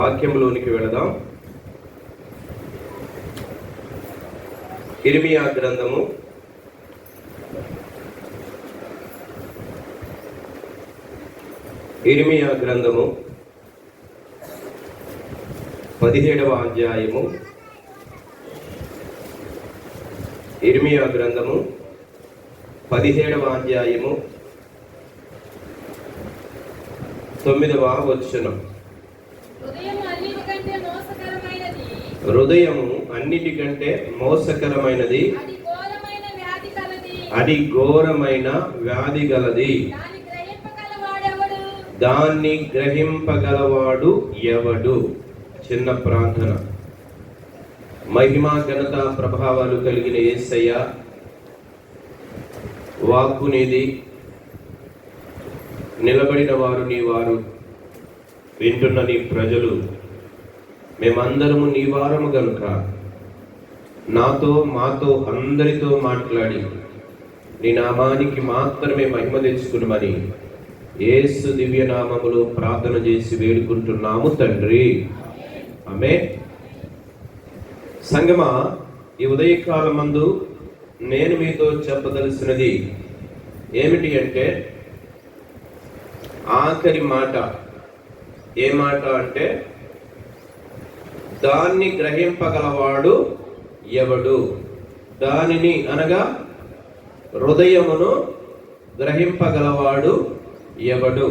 వాక్యంలోనికి వెళదాం. ఇర్మియా గ్రంథము. ఇర్మియా గ్రంథము. పదిహేడవ అధ్యాయము. ఇర్మియా గ్రంథము. పదిహేడవ అధ్యాయము. తొమ్మిదవ వచనం. హృదయము అన్నిటికంటే మోసకరమైనది. అది ఘోరమైన వ్యాధి గలది. దాన్ని గ్రహింపగలవాడు ఎవడు? చిన్న ప్రార్థన. మహిమా ఘనత ప్రభావాలు కలిగిన యేసయ్య వాక్కు నీది నిలబడిన వారు నీ వారు వింటున్న నీ ప్రజలు మేమందరము నీ వారము గనుక నాతో మాతో అందరితో మాట్లాడి నీ నామానికి మాత్రమే మహిమ తెచ్చుకునమని ఏసు దివ్య నామములో ప్రార్థన చేసి వేడుకుంటున్నాము తండ్రి. ఆమె సంగమ ఈ ఉదయకాలం మందు నేను మీతో చెప్పదలసినది ఏమిటి అంటే ఆఖరి మాట ఏ మాట అంటే దాన్ని గ్రహింపగలవాడు ఎవడు? దానిని అనగా హృదయమును గ్రహింపగలవాడు ఎవడు?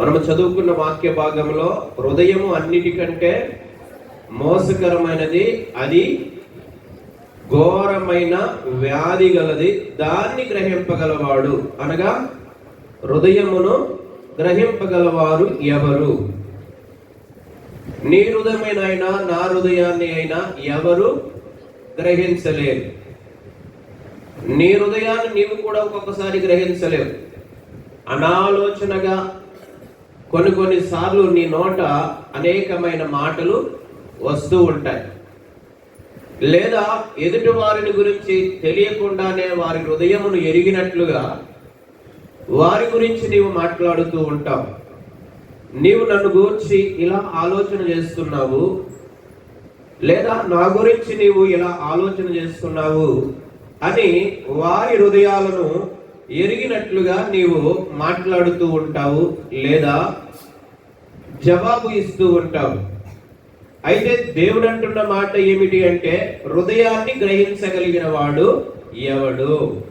మనము చదువుకున్న వాక్య భాగంలో హృదయము అన్నిటికంటే మోసకరమైనది అది ఘోరమైన వ్యాధి గలది. దాన్ని గ్రహింపగలవాడు అనగా హృదయమును గ్రహింపగలవారు ఎవరు? నీ హృదయమైన అయినా నా హృదయాన్ని అయినా ఎవరు గ్రహించలేరు? నీ హృదయాన్ని నీవు కూడా ఒక్కొక్కసారి గ్రహించలేవు. అనాలోచనగా కొన్ని కొన్ని సార్లు నీ నోట అనేకమైన మాటలు వస్తూ ఉంటాయి. లేదా ఎదుటి వారిని గురించి తెలియకుండానే వారి హృదయమును ఎరిగినట్లుగా వారి గురించి నీవు మాట్లాడుతూ ఉంటావు. నీవు నన్ను గూర్చి ఇలా ఆలోచన చేస్తున్నావు. లేదా నా గురించి నీవు ఇలా ఆలోచన చేస్తున్నావు అని వారి హృదయాలను ఎరిగినట్లుగా నీవు మాట్లాడుతూ ఉంటావు లేదా జవాబు ఇస్తూ ఉంటావు. అయితే దేవుడు అంటున్న మాట ఏమిటి అంటే హృదయాన్ని గ్రహించగలిగిన వాడు ఎవడు?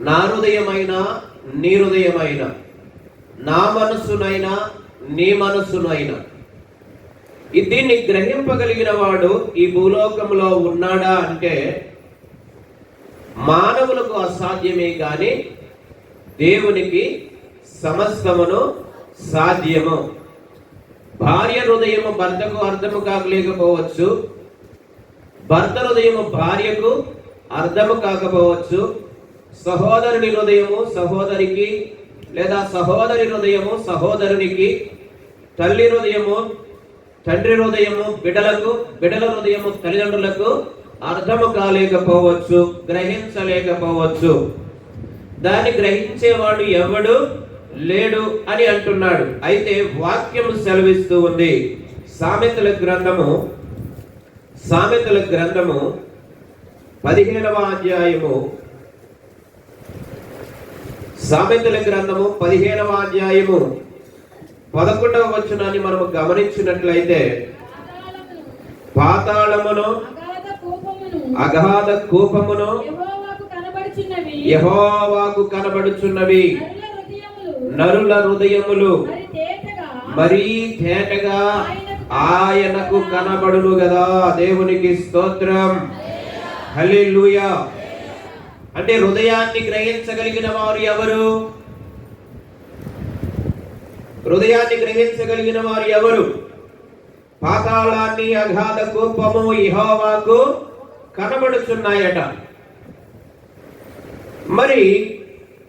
నా హృదయమైన నీ హృదయమైన నా మనస్సునైనా నీ మనస్సునైనా దీన్ని గ్రహింపగలిగిన వాడు ఈ భూలోకంలో ఉన్నాడా అంటే మానవులకు అసాధ్యమే కానీ దేవునికి సమస్తమును సాధ్యము. భార్య హృదయము భర్తకు అర్థము కాకలేకపోవచ్చు. భర్త హృదయము భార్యకు అర్థము కాకపోవచ్చు. సహోదరుని హృదయము సహోదరికి లేదా సహోదరి హృదయము సహోదరునికి తల్లి హృదయము తండ్రి హృదయము బిడలకు బిడల హృదయము తల్లిదండ్రులకు అర్థము కాలేకపోవచ్చు గ్రహించలేకపోవచ్చు. దాన్ని గ్రహించేవాడు ఎవడు లేడు అని అంటున్నాడు. అయితే వాక్యం సెలవిస్తూ ఉంది. సామెతల గ్రంథము సామెతల గ్రంథము పదిహేనవ అధ్యాయము సామెతల గ్రంథము పదిహేనవ అధ్యాయము పదకొండవ వచనాన్ని మనము గమనించినట్లయితే పాతాళమును అగాధ కోపమును యహోవాకు కనబడుచున్నవి. నరుల హృదయములు మరీ తేటగా ఆయనకు కనబడును కదా దేవునికి స్తోత్రం. హల్లెలూయా. అంటే హృదయాన్ని గ్రహించగలిగిన వారు ఎవరు? హృదయాన్ని గ్రహించగలిగిన వారు ఎవరు? పాతాళాన్ని అగాధ కోపము ఇహోవాకు కనబడుతున్నాయట మరి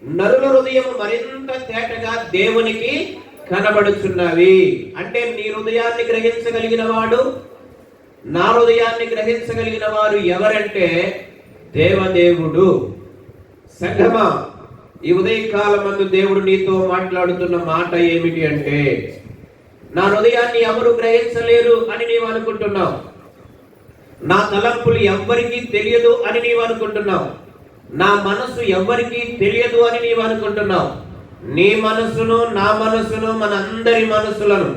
నరుల హృదయం మరింత తేటగా దేవునికి కనబడుచున్నవి. అంటే నీ హృదయాన్ని గ్రహించగలిగిన వాడు నా హృదయాన్ని గ్రహించగలిగిన వారు ఎవరంటే దేవదేవుడు. సంగమా ఈ ఉదయకాలమందు దేవుడు నీతో మాట్లాడుతున్న మాట ఏమిటి అంటే నా హృదయాన్ని ఎవరు గ్రహించలేరు అని నీవు అనుకుంటున్నావు. నా తలంపులు ఎవ్వరికీ తెలియదు అని నీవు అనుకుంటున్నావు. నా మనసు ఎవ్వరికీ తెలియదు అని నీవు అనుకుంటున్నావు. నీ మనసును నా మనసును మన అందరి మనసులను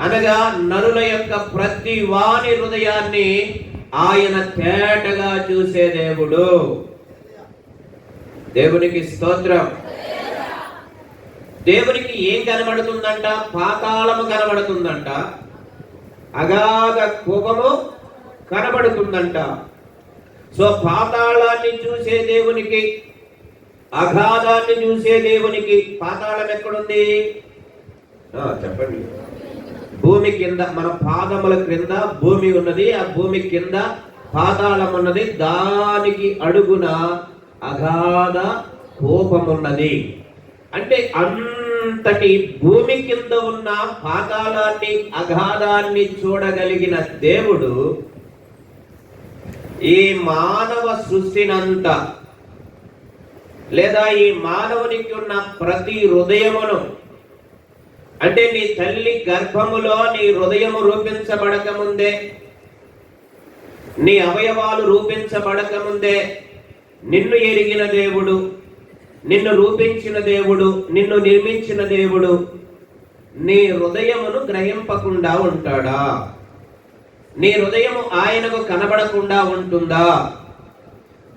అనగా నరుల యొక్క ప్రతి వాని హృదయాన్ని ఆయన తేటగా చూసే దేవుడు. దేవునికి స్తోత్రం. దేవునికి ఏం కనబడుతుందంట? పాతాళము కనబడుతుందంట. అగాధ కోపము కనబడుతుందంట. సో పాతాళాన్ని చూసే దేవునికి అగాధాన్ని చూసే దేవునికి పాతాళం ఎక్కడుంది? చెప్పండి. భూమి కింద మన పాదముల క్రింద భూమి ఉన్నది. ఆ భూమి కింద పాతాళం ఉన్నది. దానికి అడుగున అగాధ కోపమున్నది. అంటే అంతటి భూమి కింద ఉన్న పాతాళాన్ని అగాధాన్ని చూడగలిగిన దేవుడు ఈ మానవ సృష్టినంత లేదా ఈ మానవునికి ఉన్న ప్రతి హృదయమును అంటే నీ తల్లి గర్భములో నీ హృదయము రూపించబడక ముందే నీ అవయవాలు రూపించబడక ముందే నిన్ను ఎరిగిన దేవుడు నిన్ను రూపించిన దేవుడు నిన్ను నిర్మించిన దేవుడు నీ హృదయమును గ్రహింపకుండా ఉంటాడా? నీ హృదయము ఆయనకు కనబడకుండా ఉంటుందా?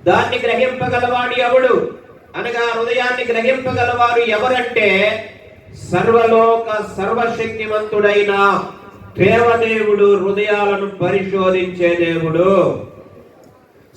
దాన్ని గ్రహింపగలవాడు ఎవడు? అనగా హృదయాన్ని గ్రహింపగలవారు ఎవరంటే సర్వలోక సర్వశక్తివంతుడైన దేవదేవుడు హృదయాలను పరిశోధించే దేవుడు.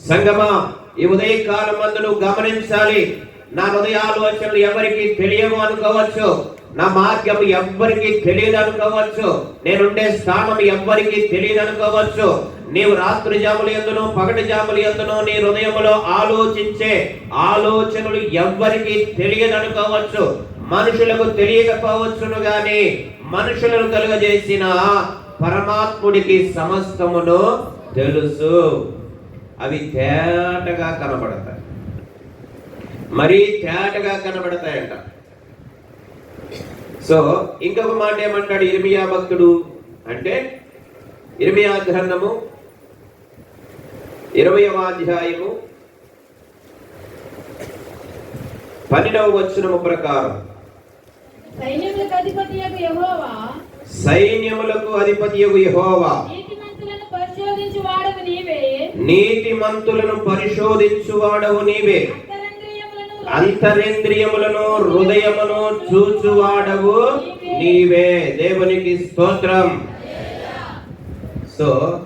సంగమా ఈ ఉదయకాలం కాలం నువ్వు గమనించాలి. నా హృదయ ఆలోచనలు ఎవరికి తెలియవు అనుకోవచ్చు. నా మార్గం ఎవ్వరికి తెలియదు అనుకోవచ్చు నేనుండే స్థానం ఎవ్వరికి తెలియదు అనుకోవచ్చు నీవు రాత్రి జాములు ఎందును పగటి జాములు ఎందునో నీ హృదయంలో ఆలోచించే ఆలోచనలు ఎవ్వరికి తెలియదు అనుకోవచ్చు మనుషులకు తెలియకపోవచ్చును గాని మనుషులను కలుగజేసిన పరమాత్ముడికి సమస్తమును తెలుసు. అవి తేటగా కనబడతాయి. మరీ తేటగా కనబడతాయంట. సో ఇంకొక మాట ఏమంటాడు ఇర్మియా భక్తుడు? అంటే ఇర్మియా గ్రంథము ఇరవయవ అధ్యాయము పన్నెండవ వచనము ప్రకారం. సైన్యములకు అధిపతి యెహోవా. నీతిమంతులను పరిశోధించువాడవు నీవే. అంతరేంద్రియములను హృదయమును చూచువాడవు నీవే. దేవునికి స్తోత్రం. సో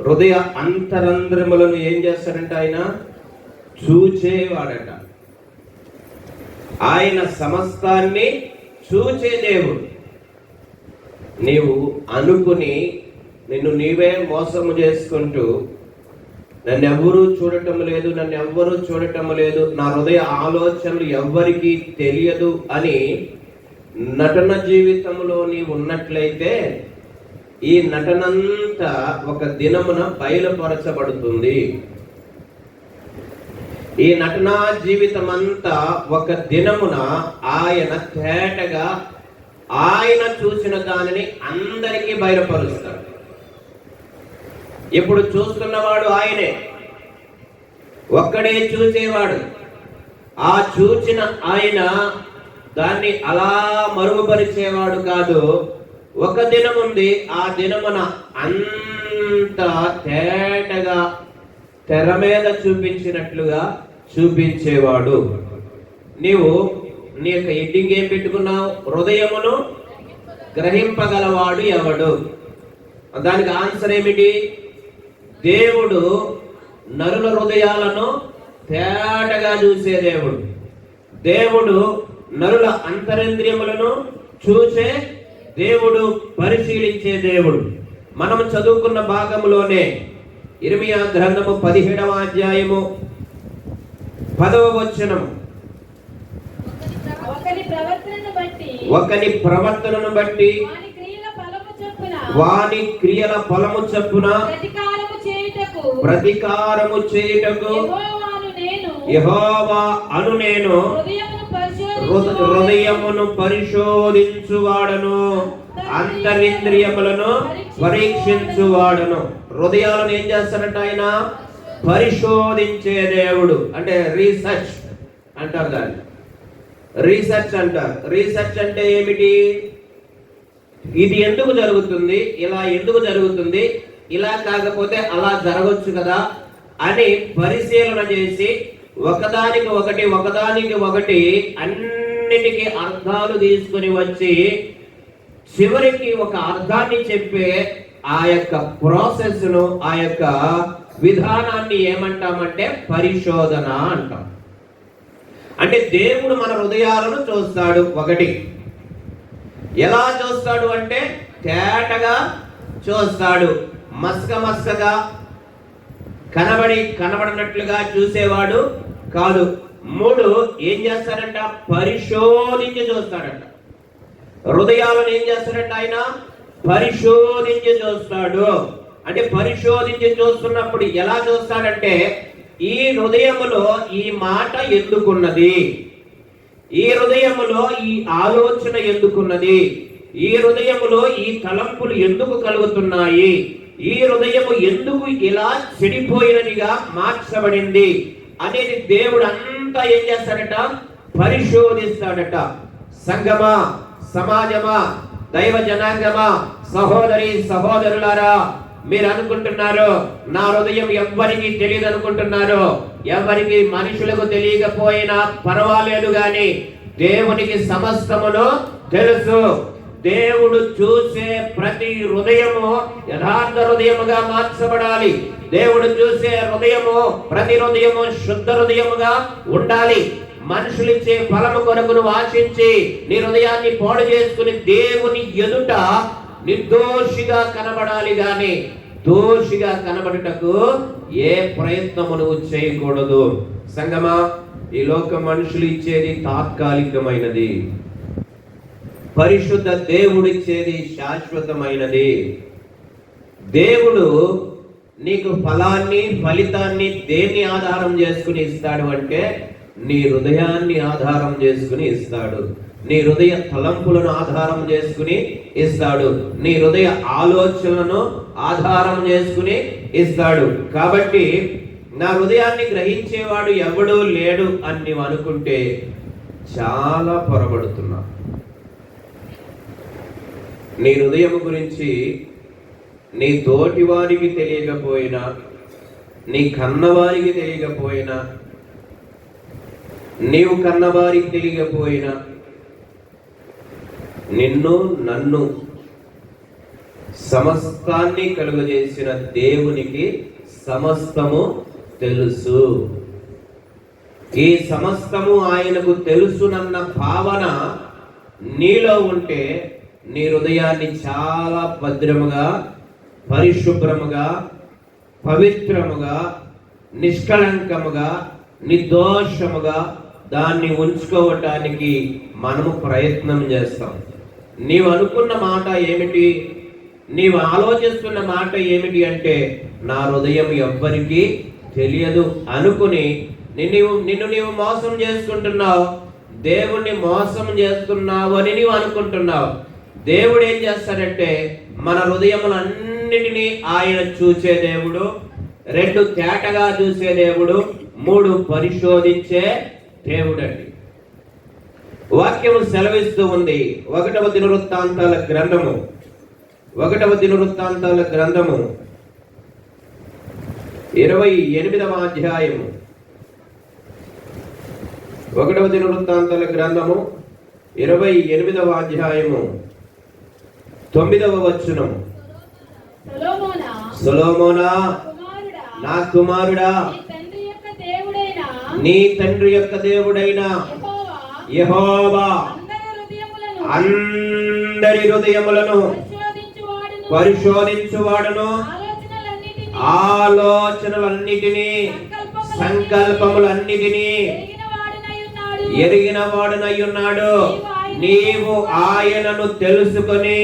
హృదయ అంతరంధ్రములను ఏం చేస్తాడంట ఆయన? చూచేవాడట. ఆయన సమస్తాన్ని చూచే దేవుడు. నీవు అనుకుని నిన్ను నీవే మోసము చేసుకుంటూ నన్ను ఎవ్వరూ చూడటం లేదు నన్ను ఎవ్వరూ చూడటం లేదు. నా హృదయ ఆలోచనలు ఎవ్వరికీ తెలియదు అని నటన జీవితంలో నీవు ఉన్నట్లయితే ఈ నటనంతా ఒక దినమున బయలుపరచబడుతుంది. ఈ నటనా జీవితం అంతా ఒక దినమున ఆయన తేటగా ఆయన చూసిన దానిని అందరికీ బయలుపరుస్తాడు. ఇప్పుడు చూస్తున్నవాడు ఆయనే. ఒక్కడే చూసేవాడు. ఆ చూచిన ఆయన దాన్ని అలా మరుగుపరిచేవాడు కాదు. ఒక దినం ఉంది ఆ దినమున అంత తేటగా తెర మీద చూపించినట్లుగా చూపించేవాడు. నీవు నీ యొక్క ఎడ్డింగ్ ఏం పెట్టుకున్నావు? హృదయమును గ్రహింపగలవాడు ఎవడు? దానికి ఆన్సర్ ఏమిటి? దేవుడు నరుల హృదయాలను తేటగా చూసే దేవుడు. దేవుడు నరుల అంతరింద్రియములను చూసే దేవుడు పరిశీలించే దేవుడు. మనం చదువుకున్న భాగంలోనే ఇర్మియా గ్రంథము పదిహేడవ అధ్యాయము పదవ వచనము. ఒకని ప్రవర్తనను బట్టి వాని క్రియల ఫలము చొప్పున వాని క్రియల ఫలము చొప్పున ప్రతికారము చేయుటకు యెహోవా అను నేను హృదయమును హృద- హృదయమును పరిశోధించువాడను. అంతరింద్రియములను పరీక్షించువాడను. హృదయాలను ఏం చేస్తారంట ఆయన? పరిశోధించే దేవుడు. అంటే రీసెర్చ్ అంటారు దాన్ని. రీసెర్చ్ అంటారు. రీసెర్చ్ అంటే ఏమిటి? ఇది ఎందుకు జరుగుతుంది? ఇలా ఎందుకు జరుగుతుంది? ఇలా కాకపోతే అలా జరగవచ్చు కదా అని పరిశీలన చేసి ఒకదానికి ఒకటి ఒకదానికి ఒకటి అన్నిటికీ అర్థాలు తీసుకుని వచ్చి చివరికి ఒక అర్థాన్ని చెప్పే ఆ యొక్క ప్రాసెస్ను ఆ యొక్క విధానాన్ని ఏమంటామంటే పరిశోధన అంటాం. అంటే దేవుడు మన హృదయాలను చూస్తాడు ఒకటి. ఎలా చూస్తాడు అంటే తేటగా చూస్తాడు. మస్క మస్కగా కనబడి కనబడినట్లుగా చూసేవాడు కాదు. మూడు ఏం చేస్తాడంట? పరిశోధించి చూస్తాడంట. హృదయాలను ఏం చేస్తాడంట ఆయన? పరిశోధించి చూస్తాడు. అంటే పరిశోధించి చూస్తున్నప్పుడు ఎలా చూస్తాడంటే ఈ హృదయములో ఈ మాట ఎందుకున్నది? ఈ హృదయములో ఈ ఆలోచన ఎందుకున్నది? ఈ హృదయములో ఈ తలంపులు ఎందుకు కలుగుతున్నాయి? ఈ హృదయము ఎందుకు ఇలా చెడిపోయినదిగా మార్చబడింది అనేది దేవుడు అంతా ఏం చేస్తాడట? పరిశోధిస్తాడట. సంగమా సమాజమా దైవ జనాంగమా సహోదరి సహోదరులారా మీరు అనుకుంటున్నారు? నా హృదయం ఎవ్వరికి తెలియదు అనుకుంటున్నారు? ఎవరికి మనుషులకు తెలియకపోయినా పర్వాలేదు గాని దేవునికి సమస్తమును తెలుసు. దేవుడు చూసే ప్రతి హృదయము యథార్థ హృదయముగా మార్చబడాలి. దేవుడు చూసే హృదయము ప్రతి హృదయము శుద్ధ హృదయముగా ఉండాలి. మనుషులిచ్చే ఫలము కొరకును వాసించి నీ హృదయాన్ని పాడు చేసుకుని దేవుని ఎదుట నిర్దోషిగా కనబడాలి గాని దోషిగా కనబడుటకు ఏ ప్రయత్నము నువ్వు చేయకూడదు. సంగమా ఈ లోక మనుషులు ఇచ్చేది తాత్కాలికమైనది. పరిశుద్ధ దేవుడిచ్చేది శాశ్వతమైనది. దేవుడు నీకు ఫలాన్ని ఫలితాన్ని దేన్ని ఆధారం చేసుకుని ఇస్తాడు అంటే నీ హృదయాన్ని ఆధారం చేసుకుని ఇస్తాడు. నీ హృదయ తలంపులను ఆధారం చేసుకుని ఇస్తాడు. నీ హృదయ ఆలోచనలను ఆధారం చేసుకుని ఇస్తాడు. కాబట్టి నా హృదయాన్ని గ్రహించేవాడు ఎవడూ లేడు అని నువ్వు అనుకుంటే చాలా పొరబడుతున్నా నీ హృదయం గురించి నీ తోటి వారికి తెలియకపోయినా నీ కన్నవారికి తెలియకపోయినా నీవు కన్నవారికి తెలియకపోయినా నిన్ను నన్ను సమస్తాన్ని కలుగజేసిన దేవునికి సమస్తము తెలుసు. ఈ సమస్తము ఆయనకు తెలుసునన్న భావన నీలో ఉంటే నీ హృదయాన్ని చాలా భద్రముగా పరిశుభ్రముగా పవిత్రముగా నిష్కళంకముగా నిర్దోషముగా దాన్ని ఉంచుకోవటానికి మనము ప్రయత్నం చేస్తాం. నీవు అనుకున్న మాట ఏమిటి? నీవు ఆలోచిస్తున్న మాట ఏమిటి అంటే నా హృదయం ఎవ్వరికీ తెలియదు. అనుకుని నిన్ను నిన్ను నీవు మోసం చేసుకుంటున్నావు. దేవుణ్ణి మోసం చేస్తున్నావు అని నీవు అనుకుంటున్నావు. దేవుడు ఏం చేస్తాడంటే మన హృదయములన్నిటినీ ఆయన చూసే దేవుడు రెండు తేటగా చూసే దేవుడు మూడు పరిశోధించే దేవుడు అండి వాక్యము సెలవిస్తూ ఉంది. ఒకటవ దినవృత్తాంతాల గ్రంథము. ఒకటవ దినవృత్తాంతాల గ్రంథము. ఇరవై ఎనిమిదవ అధ్యాయము. ఒకటవ దినవృత్తాంతాల గ్రంథము. ఇరవై ఎనిమిదవ అధ్యాయము. తొమ్మిదవ వచనం. సొలొమోనా, నా కుమారుడా? నీ తండ్రి యొక్క దేవుడైన? యెహోవా? అందరి హృదయములను పరిశోధించువాడును, ఆలోచనలన్నిటినీ, సంకల్పములన్నిటినీ. ఎరిగిన వాడునయ్యున్నాడు నీవు ఆయనను తెలుసుకొని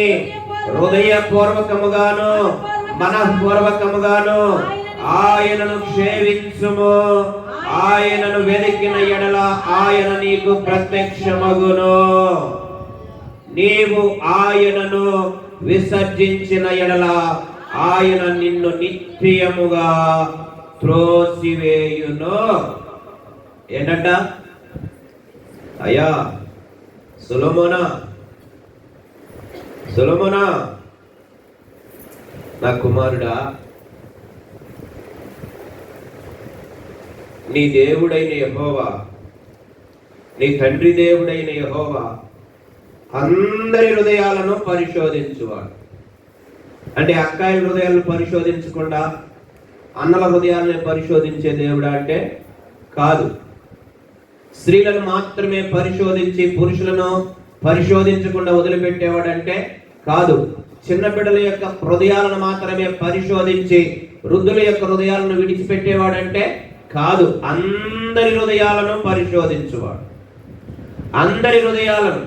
హృదయపూర్వకముగాను మనఃపూర్వకముగాను ఆయనను క్షేవించుము ఆయనను వెలికిన ఎడల ఆయన నీకు ప్రత్యక్షమగును. నీవు ఆయనను విసర్జించిన ఎడల ఆయన నిన్ను నిత్యముగా త్రోసివేయును. ఏంటంట? అయ్యా సులమోనా సులమునా నా కుమారుడా నీ దేవుడైన యహోవా నీ తండ్రి దేవుడైన యహోవా అందరి హృదయాలను పరిశోధించువాడు. అంటే అక్కాయి హృదయాలను పరిశోధించకుండా అన్నల హృదయాలను పరిశోధించే దేవుడా అంటే కాదు. స్త్రీలను మాత్రమే పరిశోధించి పురుషులను పరిశోధించకుండా వదిలిపెట్టేవాడంటే కాదు చిన్న బిడ్డల యొక్క హృదయాలను మాత్రమే పరిశోధించి వృద్ధుల యొక్క హృదయాలను విడిచిపెట్టేవాడంటే కాదు అందరి హృదయాలను పరిశోధించువాడు. అందరి హృదయాలను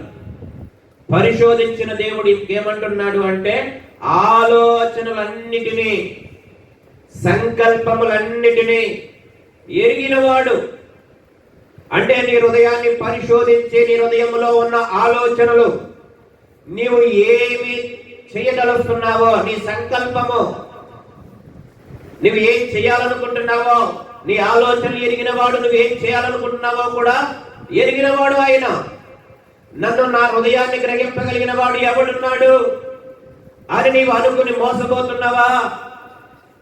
పరిశోధించిన దేవుడు ఏమంటున్నాడు అంటే ఆలోచనలన్నిటినీ సంకల్పములన్నిటినీ ఎరిగినవాడు. అంటే నీ హృదయాన్ని పరిశోధించి నీ హృదయంలో ఉన్న ఆలోచనలు నీవు ఏమి చేయదలుస్తున్నావో నీ సంకల్పము నువ్వు ఏం చేయాలనుకుంటున్నావో నీ ఆలోచనలు ఎరిగిన వాడు నువ్వేం చేయాలనుకుంటున్నావో కూడా ఎరిగిన వాడు ఆయన. నన్ను నా హృదయాన్ని గ్రహింపగలిగిన వాడు ఎవడున్నాడు? అని నీవు అనుకుని మోసపోతున్నావా?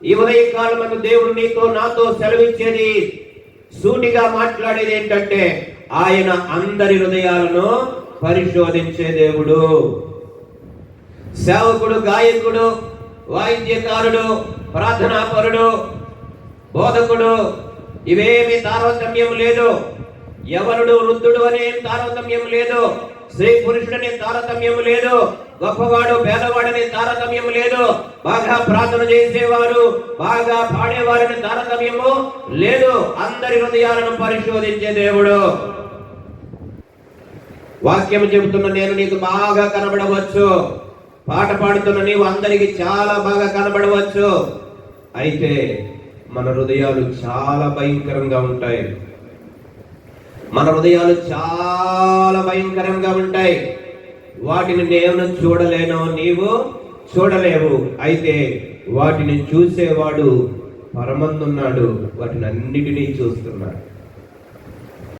ఈ ఉదయకాలము దేవుడు నీతో నాతో సెలవిచ్చేది సూటిగా మాట్లాడేది ఏంటంటే ఆయన అందరి హృదయాలను పరిశోధించే దేవుడు. సేవకుడు గాయకుడు వాయిద్యకారుడు ప్రార్థనాపరుడు బోధకుడు ఇవేమి తారతమ్యం లేదు. ఎవరుడు వృద్ధుడు అనే తారతమ్యం లేదు. స్త్రీ పురుషుడని తారతమ్యం లేదు. గొప్పవాడు పేదవాడని తారతమ్యం లేదు. బాగా ప్రార్థన చేసేవారు బాగా పాడేవారని తారతమ్యము లేదు. అందరి హృదయాలను పరిశోధించే దేవుడు. వాక్యం చెబుతున్న నేను నీకు బాగా కనబడవచ్చు. పాట పాడుతున్న నీవు అందరికి చాలా బాగా కనబడవచ్చు. అయితే మన హృదయాలు చాలా భయంకరంగా ఉంటాయి. మన హృదయాలు చాలా భయంకరంగా ఉంటాయి. వాటిని నేను చూడలేను నీవు చూడలేవు. అయితే వాటిని చూసేవాడు పరమందున్నాడు. వాటిని అన్నిటినీ చూస్తున్నాడు.